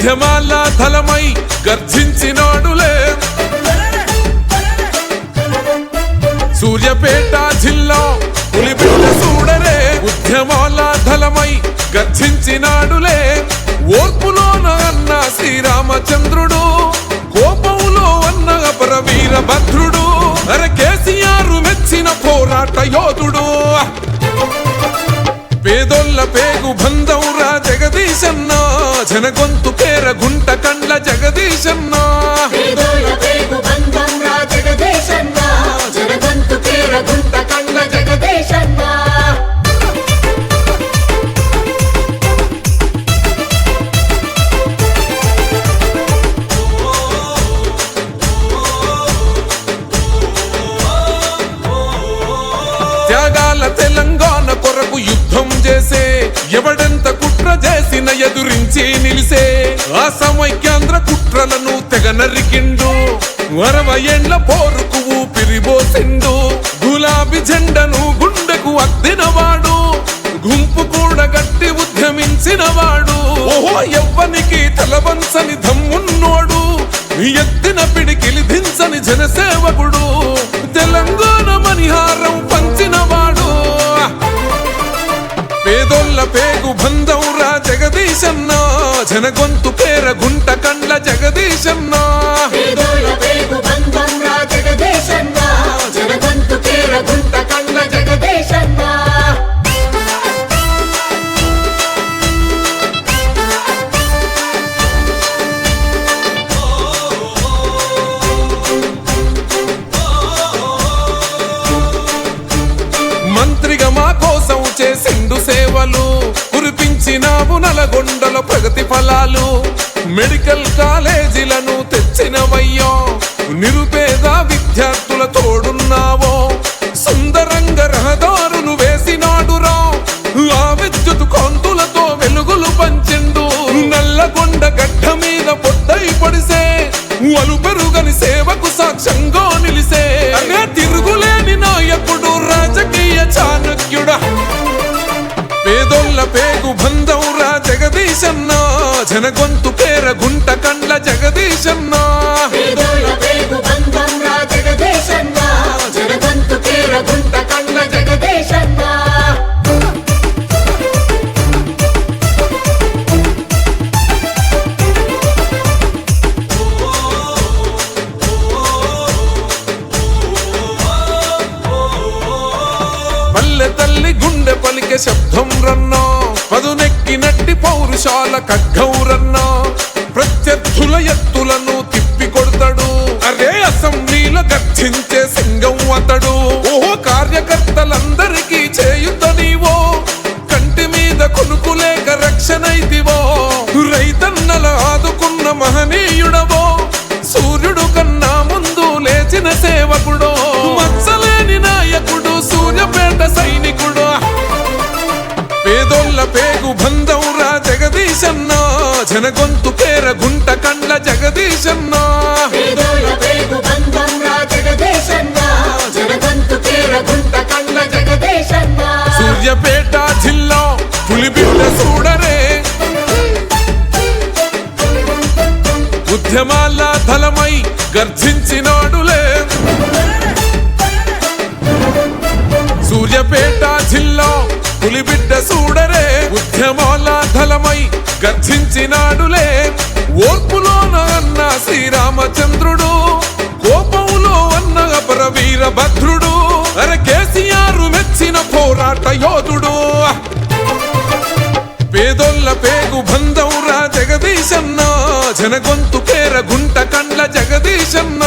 ఉద్యమాల తలమై గర్జించినాడులే. సూర్యపేట జిల్లా పులిబిడ్డ చూడరే ఉద్యమాల తలమై గర్జించినాడులే. ఓర్పులోన అన్న శ్రీరామచంద్రుడు కోపములో అన్న అపర వీరభద్రుడు అర కేసీఆర్ మెచ్చిన పోరాట యోధుడు. పేదోళ్ళ పేగు బంధంరా జగదీశన్న జనగొంతు గుంట కండ్ల జగదీశన్న. త్యాగాల తెలంగాణ కొరకు యుద్ధం చేసే ఎవడెంత కుట్ర చేసిన ఎదురించి నిలిసే ఆ సమైక్యాంధ్ర కుట్రలను తెగ నరికిండు. అరవై ఎండ్ల పోరుకు ఊపిరిబోసిండు గులాబీ జెండను గుండెకు అద్దినవాడు. గుంపు కూడా గట్టి ఉద్యమించినవాడు. ఓహో ఎవ్వనికి తలవంచని దమ్మున్నోడు. ఎత్తిన పిడికిలి దించని జనసేవకుడు. తెలంగాణ మణిహారం పంచినవాడు. పేదోళ్ళ పేగు బంధం రా జగదీశన్న. జనగొంతు గుంట కండ్ల జగదీశన్న. మంత్రిగా మా కోసం చేసిండు సేవలు కురిపించినావు నలగొండల ప్రగతి ఫలాలు మెడికల్ కాలేజీలను తెచ్చినవయ్యో నిరుపేద విద్యార్థుల తోడున్నావో సుందరంగ రహదారులు వేసినాడురా. ఆ విద్యుత్ కాంతులతో వెలుగులు పంచిండు. నల్లగొండ గడ్డ మీద పొద్దై పడిసే వలు పెరుగని సేవకు సాక్ష్యంగా నిలిసే. అనే తిరుగులేని నాయకుడు రాజకీయ చాణక్యుడ. పేదోళ్ళ పేగు బంధం రా జగదీశన్న. జగదేశన్న. జనగంతు పేర గుంట కండ్ల జగదేశన్న. తల్లి గుండె పలికే శబ్దం రన్నా. పదునెక్కినట్టి పౌరుషాల కగ్గౌరన్నా ప్రత్యర్థుల ఎత్తులను తిప్పి కొడతాడు అరే అసెంబ్లీల గర్జించే సింగం అతడు. ఓహో కార్యకర్తలందరికీ చేయుత నీవో. కంటి మీద కొనుకులేక రక్షణైతివో రైతన్నల ఆదుకున్న మహనీయుడవో. సూర్యుడు కన్నా ముందు లేచిన సేవకుడో. మచ్చలేని నాయకుడు సూర్యపేట సైనికుడు. పేదోళ్ళ పేగు బంధం జగదీశన్న జగదేశన్న. జనగంతు పేర గుంట కండ్ల జగదేశన్న. సూర్యపేట జిల్లా పులిబిడ్డ చూడరే ఉద్యమాల ధలమై గర్జించినాడులే సూర్యపేట జిల్లా పులిబిడ్డ ధలమై గర్జించినాడులే ఓర్పులోన అన్న శ్రీరామచంద్రుడు కోపంలో అన్న అపర వీరభద్రుడు. అర కేసీఆర్ మెచ్చిన పోరాట యోధుడు. పేదోళ్ళ పేగు బంధం రా జగదీశన్న జనగొంతు పేర గుంట కండ్ల జగదీశన్న.